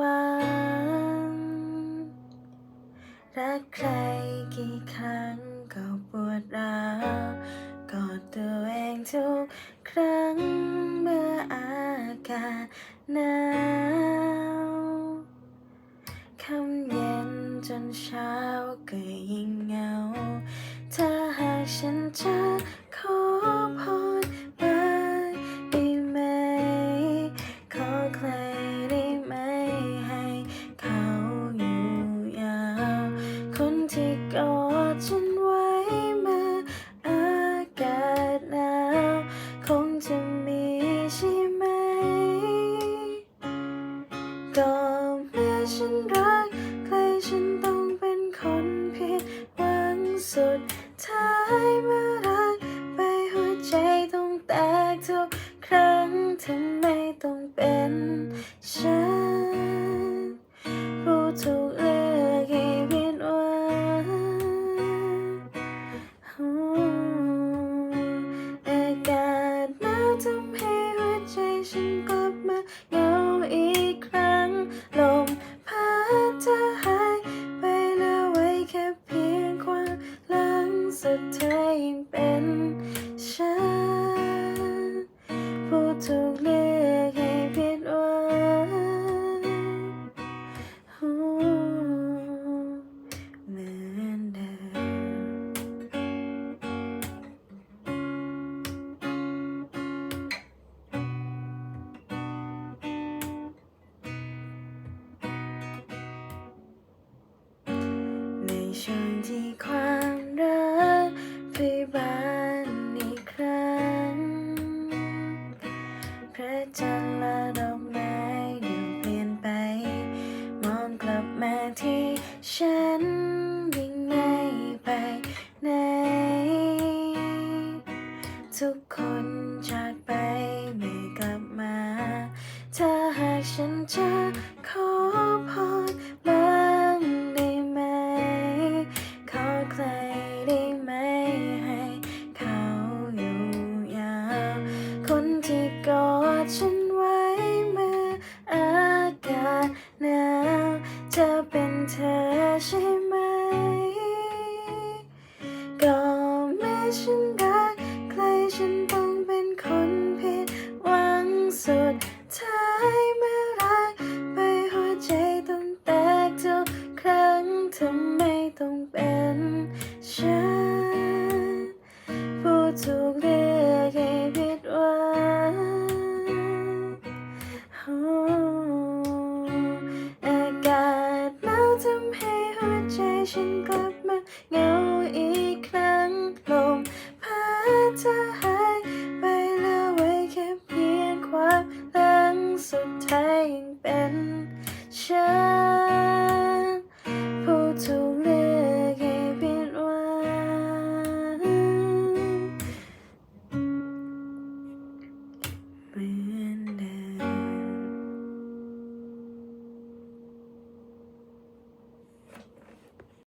วัง รักใครกี่ครั้งก็ปวดร้าวกอดตัวเองทุกครั้งเมื่ออากาศหนาวคำเย็นจนเช้าก็ยิ่งเหงา ถ้าหากฉันจะขอพอ เป็นฉันผู้ถูกเลือกให้ผิดหวังเหมือนเดิมในช่วงที่ ดจันและดอกไม้อยู่เปลี่ยนไป มองกลับมาที่ฉัน เธอใช่ไหม ก็ไม่ฉันรักใครฉันต้องเป็นคนผิดหวังสุดท้ายเมื่อรักไปหัวใจต้องแตกทุกครั้งทำไมต้องเป็นฉันผู้ถูกเรื่อ ยังเป็นฉัน